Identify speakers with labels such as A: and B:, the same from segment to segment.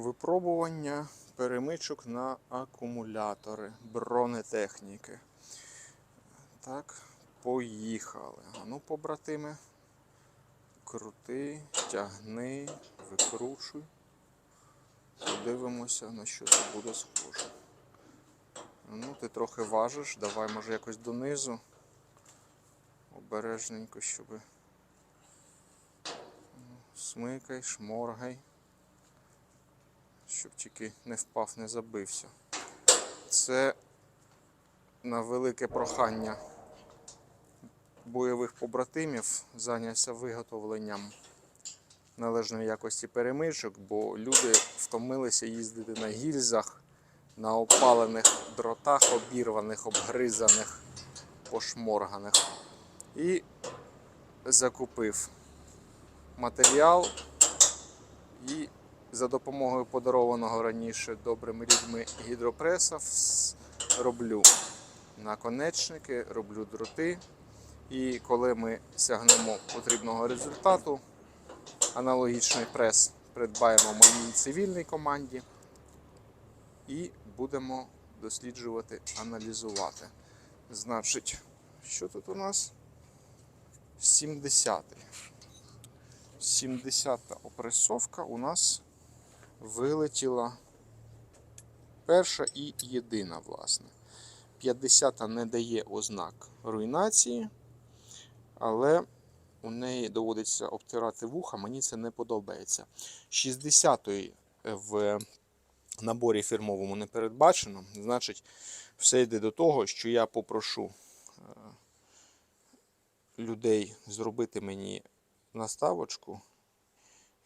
A: Випробування перемичок на акумулятори бронетехніки. Так, поїхали. А ну, побратими. Крути, тягни, викручуй. Подивимося, на що це буде схоже. Ну, ти трохи важиш, давай може якось донизу. Обережненько, щоб. Смикай, шморгай. Щоб тільки не впав, не забився. Це на велике прохання бойових побратимів зайнявся виготовленням належної якості перемичок, бо люди втомилися їздити на гільзах, на опалених дротах, обірваних, обгризаних, пошморганих. І закупив матеріал і за допомогою подарованого раніше добрими людьми гідропреса роблю наконечники, роблю дроти. І коли ми сягнемо потрібного результату, аналогічний прес придбаємо моїй цивільній команді і будемо досліджувати, аналізувати. Значить, що тут у нас? 70-й. 70-та опресовка у нас вилетіла перша і єдина, власне. 50-та не дає ознак руйнації, але у неї доводиться обтирати вуха, мені це не подобається. 60-ї в наборі фірмовому не передбачено, значить, все йде до того, що я попрошу е, людей зробити мені наставочку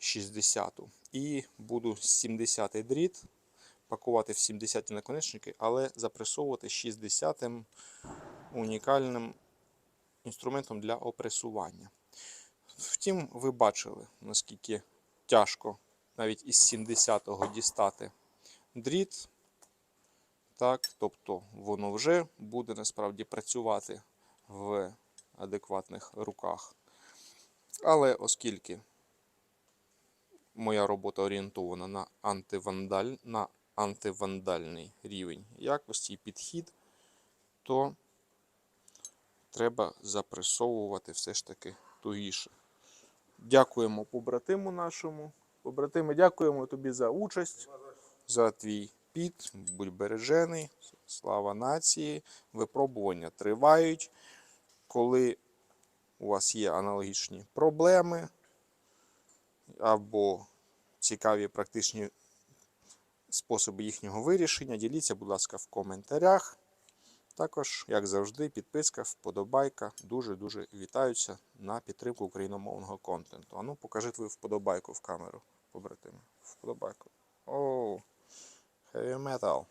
A: 60-ту і буду 70-й дріт пакувати в 70-ті наконечники, але запресовувати 60-м унікальним інструментом для опресування. Втім, ви бачили, наскільки тяжко навіть із 70-го дістати дріт. Так, тобто воно вже буде насправді працювати в адекватних руках. Але оскільки моя робота орієнтована на, антивандаль, на антивандальний рівень якості і підхід, то треба запресовувати все ж таки тугіше. Дякуємо побратиму нашому. Побратими, дякуємо тобі за участь, за твій піт. Будь бережений. Слава нації. Випробування тривають. Коли у вас є аналогічні проблеми або цікаві практичні способи їхнього вирішення, діліться, будь ласка, в коментарях. Також, як завжди, підписка, вподобайка дуже-дуже вітаються на підтримку україномовного контенту. Ану, покажи твою вподобайку в камеру, побратими. Вподобайку. Оу, heavy metal.